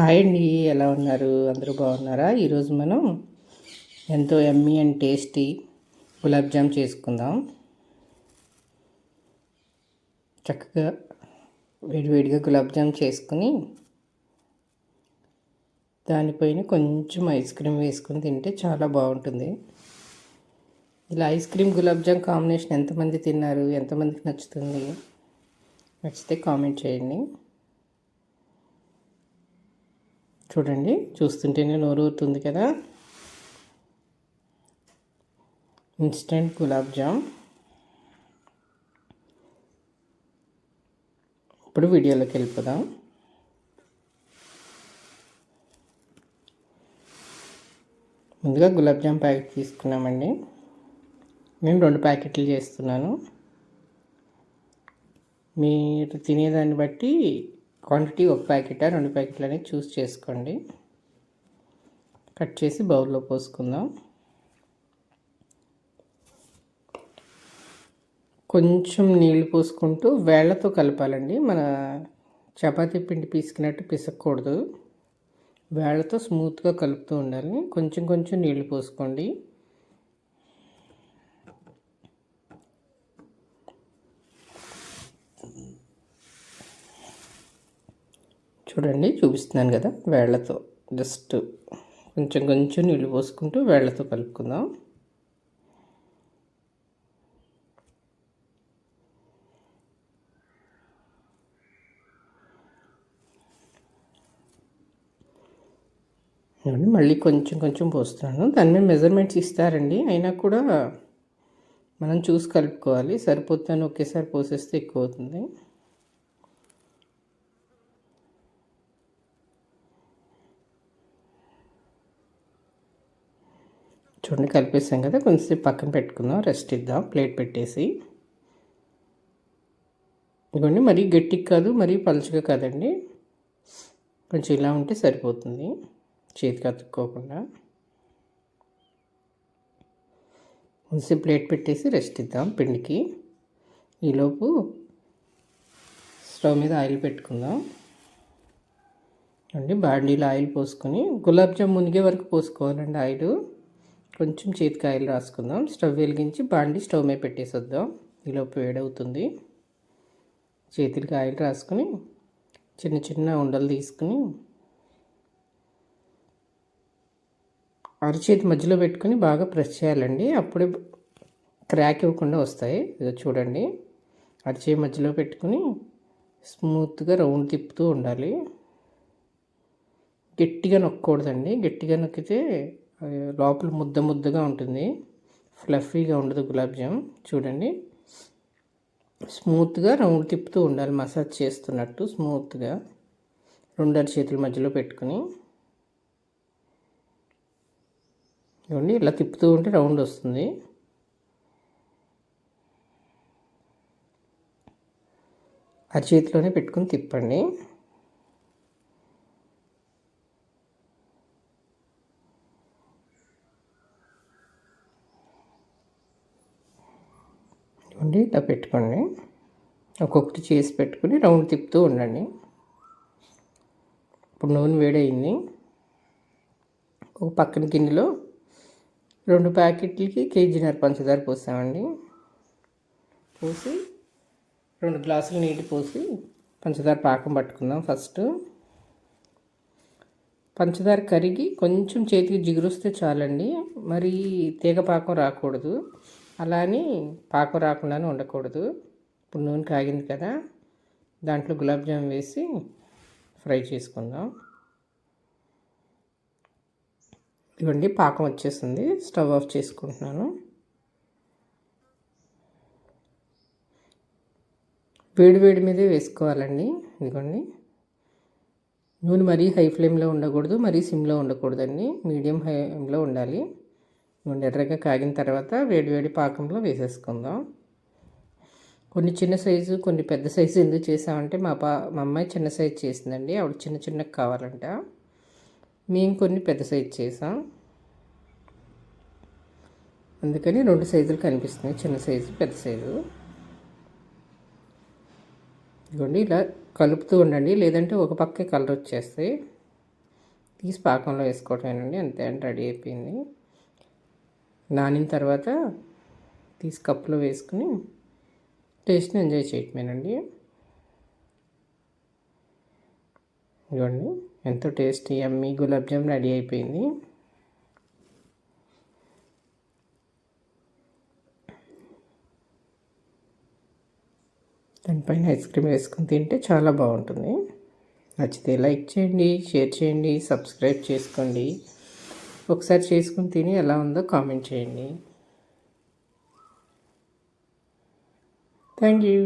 Hi అండి ఎలా ఉన్నారు? అందరూ బాగున్నారా? ఈరోజు మనం ఎంతో yummy and tasty gulab jam చేసుకుందాం. చక్కగా వేడివేడిగా గులాబ్ జామ్ చేసుకుని దానిపైన కొంచెం ఐస్ క్రీమ్ వేసుకుని తింటే చాలా బాగుంటుంది. ఇలా ice cream gulab jam combination ఎంతమంది తిన్నారు? ఎంతమందికి నచ్చుతుంది? నచ్చితే కామెంట్ చేయండి. చూడండి చూస్తుంటేనే నోరు ఊరుతుంది కదా. ఇన్స్టెంట్ గులాబ్ జామ్ ఇప్పుడు వీడియోలోకి వెళ్ళిపోదాం. ముందుగా గులాబ్ జామ్ ప్యాకెట్ తీసుకున్నామండి. నేను రెండు ప్యాకెట్లు చేస్తున్నాను. మీరు తినేదాన్ని బట్టి క్వాంటిటీ ఒక ప్యాకెటా రెండు ప్యాకెట్లు అనేది చూస్ చేసుకోండి. కట్ చేసి బౌల్లో పోసుకుందాం. కొంచెం నీళ్ళు పోసుకుంటూ వేళ్ళతో కలపాలండి. మన చపాతీ పిండి పీసుకున్నట్టు పిసకూడదు. వేళ్ళతో స్మూత్గా కలుపుతూ ఉండాలి. కొంచెం కొంచెం నీళ్ళు పోసుకోండి. చూడండి చూపిస్తున్నాను కదా వేళ్ళతో జస్ట్ కొంచెం కొంచెం నీళ్ళు పోసుకుంటూ వేళ్ళతో కలుపుకుందాం. మళ్ళీ కొంచెం కొంచెం పోస్తున్నాను. దాని మీద మెజర్మెంట్స్ ఇస్తారండి. అయినా కూడా మనం చూసి కలుపుకోవాలి. సరిపోతాను ఒకేసారి పోసేస్తే ఎక్కువ అవుతుంది. చూడండి కలిపేసాం కదా కొంచెంసేపు పక్కన పెట్టుకుందాం రెస్ట్ ఇద్దాం ప్లేట్ పెట్టేసి. ఇవ్వండి మరీ గట్టికి కాదు మరీ పలుచగా కాదండి. కొంచెం ఇలా ఉంటే సరిపోతుంది చేతికి అతుక్కోకుండా. కొంచెం ప్లేట్ పెట్టేసి రెస్ట్ ఇద్దాం పిండికి. ఈలోపు స్టవ్ మీద ఆయిల్ పెట్టుకుందాం. అండి బాండీలో ఆయిల్ పోసుకొని గులాబ్ జామ్ మునిగే వరకు పోసుకోవాలండి ఆయిల్. కొంచెం చేతికాయలు రాసుకుందాం. స్టవ్ వెలిగించి బాండి స్టవ్ మీద పెట్టేసొద్దాం. ఈలోపు వేడవుతుంది. చేతులకి ఆయిల్ రాసుకుని చిన్న చిన్న ఉండలు తీసుకుని అరచేతి మధ్యలో పెట్టుకుని బాగా ప్రెస్ చేయాలండి. అప్పుడే క్రాక్ ఇవ్వకుండా వస్తాయి. ఇదో చూడండి. అరచేయి మధ్యలో పెట్టుకుని స్మూత్గా రౌండ్ తిప్పుతూ ఉండాలి. గట్టిగా నొక్కకూడదండి. గట్టిగా నొక్కితే లోపల ముద్ద ముద్దగా ఉంటుంది. ఫ్లఫీగా ఉండదు గులాబ్ జామ్. చూడండి. స్మూత్గా రౌండ్ తిప్పుతూ ఉండాలి. మసాజ్ చేస్తున్నట్టు స్మూత్గా. రెండు చేతుల మధ్యలో పెట్టుకుని. ఇవ్వండి ఇలా తిప్పుతూ ఉంటే రౌండ్ వస్తుంది. అరచేతిలోనే పెట్టుకుని తిప్పండి. పెట్టుకోండి ఇలా పెట్టుకోండి. ఒక్కొక్కటి చేసి పెట్టుకుని రౌండ్ తిప్పుతూ ఉండండి. ఇప్పుడు నూనె వేడయింది. ఒక పక్కన గిన్నెలో రెండు ప్యాకెట్లకి కేజీన్నర పంచదార పోసామండి. పోసి రెండు గ్లాసులు నీళ్ళు పోసి పంచదార పాకం పట్టుకుందాం ఫస్ట్. పంచదార కరిగి కొంచెం చేతికి జిగురుస్తే చాలండి. మరి తీగ పాకం రాకూడదు. అలా అని పాకం రాకుండానే ఉండకూడదు. ఇప్పుడు నూనె కాగింది కదా దాంట్లో గులాబ్ జామ్ వేసి ఫ్రై చేసుకుందాం. ఇవ్వండి పాకం వచ్చేసింది. స్టవ్ ఆఫ్ చేసుకుంటున్నాను. వేడి వేడి మీదే వేసుకోవాలండి. ఇదిగోండి. నూనె మరీ హై ఫ్లేమ్లో ఉండకూడదు మరీ సిమ్లో ఉండకూడదండి. మీడియం హైలో ఉండాలి. ఉండేటరగా ఎర్రగా కాగిన తర్వాత వేడివేడి పాకంలో వేసేసుకుందాం. కొన్ని చిన్న సైజు కొన్ని పెద్ద సైజు ఎందుకు చేసామంటే మా పా మా అమ్మాయి చిన్న సైజు చేసిందండి. ఆవిడ చిన్న చిన్న కావాలంట. మేము కొన్ని పెద్ద సైజు చేసాం. అందుకని రెండు సైజులు కనిపిస్తున్నాయి చిన్న సైజు పెద్ద సైజు. ఇదిగోండి ఇలా కలుపుతూ ఉండండి. లేదంటే ఒక పక్కే కలర్ వచ్చేస్తాయి. తీసి పాకంలో వేసుకోవటమేనండి అంతే అండి రెడీ అయిపోయింది. నానిన తర్వాత తీసి కప్పులో వేసుకుని టేస్ట్ని ఎంజాయ్ చేయటమేనండి. ఇవ్వండి ఎంతో టేస్టీ అమ్మి గులాబ్ జామ్ రెడీ అయిపోయింది. దానిపైన ఐస్ క్రీమ్ వేసుకుని తింటే చాలా బాగుంటుంది. నచ్చితే లైక్ చేయండి షేర్ చేయండి సబ్స్క్రైబ్ చేసుకోండి. ఒకసారి చేసుకుని తిని ఎలా ఉందో కామెంట్ చేయండి. Thank you.